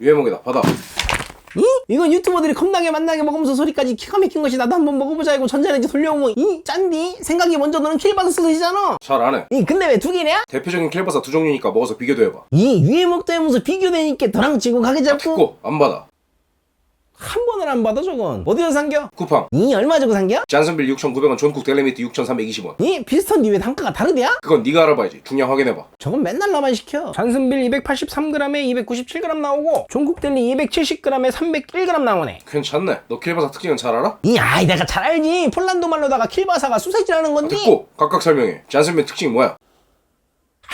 유해먹이다. 받아. 이? 이건 유튜버들이 겁나게 만나게 먹으면서 소리까지 기가 막힌 것이 나도 한번 먹어보자 이고 전자레인지 돌려오면 이 짠디? 생각이 먼저 너는 킬받은 소리잖아. 잘 안해. 이 근데 왜 두 개냐? 대표적인 킬바사 두 종류니까 먹어서 비교도 해봐. 이 위에 먹다 하면서 비교되니까 너랑 지고 가게 잡고. 듣고 안 받아 한 번을 안 받아 저건. 어디서 산겨? 쿠팡. 이 얼마 주고 산겨? 잔슨빌 6,900원 존쿡 델리미트 6,320원. 이 비슷한 뒤에 단가가 다르대야? 그건 네가 알아봐야지. 중량 확인해봐. 저건 맨날 나만 시켜. 잔슨빌 283g에 297g 나오고 종국델리 270g에 301g 나오네. 괜찮네. 너 킬바사 특징은 잘 알아? 이 아이 내가 잘 알지. 폴란드 말로다가 킬바사가 소세지라는 건데 듣고. 각각 설명해. 잔슨빌 특징이 뭐야?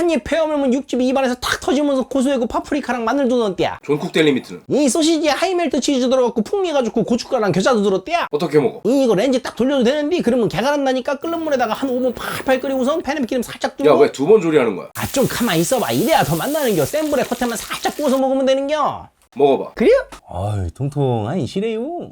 한입 페어물면 육즙이 입안에서 탁 터지면서 고소하고 파프리카랑 마늘도 넣었대야? 존쿡 델리미트는? 이 소시지에 하이멜트 치즈 들어갔고 풍미가 좋고 고춧가루랑 겨자도 들었대야? 어떻게 먹어? 이 이거 렌즈 딱 돌려도 되는데 그러면 나니까 끓는 물에다가 한 5분 팔팔 끓이고선 팬에 기름 살짝 야 두고 왜 두 번 조리하는 거야? 아 좀 가만 있어봐. 이래야 더 맛나는겨. 센 불에 겉에만 살짝 구워서 먹으면 되는겨. 먹어봐. 그래요? 아이 통통하니 시래요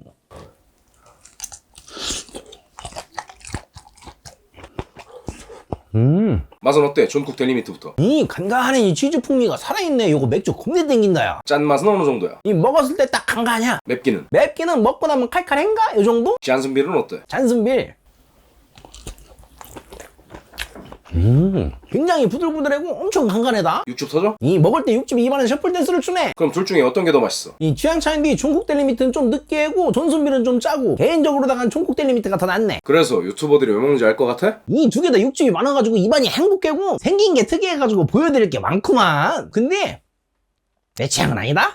음, 맛은 어때? 존쿡 델리미트부터 이 간간한 이 치즈 풍미가 살아있네 요거 맥주 겁내 땡긴다야 짠맛은 어느 정도야? 이 먹었을 때 딱 간간하냐 맵기는? 맵기는 먹고 나면 칼칼한가? 요 정도? 잔슨빌은 어때? 잔슨빌 음 굉장히 부들부들하고 엄청 간간하다 육즙 터져? 이 먹을 때 육즙이 입안에 셔플 댄스를 추네 그럼 둘 중에 어떤 게 더 맛있어? 이 취향 차인데 중국 델리미트는 좀 느끼하고 전순빌은 좀 짜고 개인적으로 다간 중국 델리미트가 더 낫네 그래서 유튜버들이 왜 먹는지 알 것 같아? 이 두 개 다 육즙이 많아가지고 입안이 행복하고 생긴 게 특이해가지고 보여드릴 게 많구만 근데 내 취향은 아니다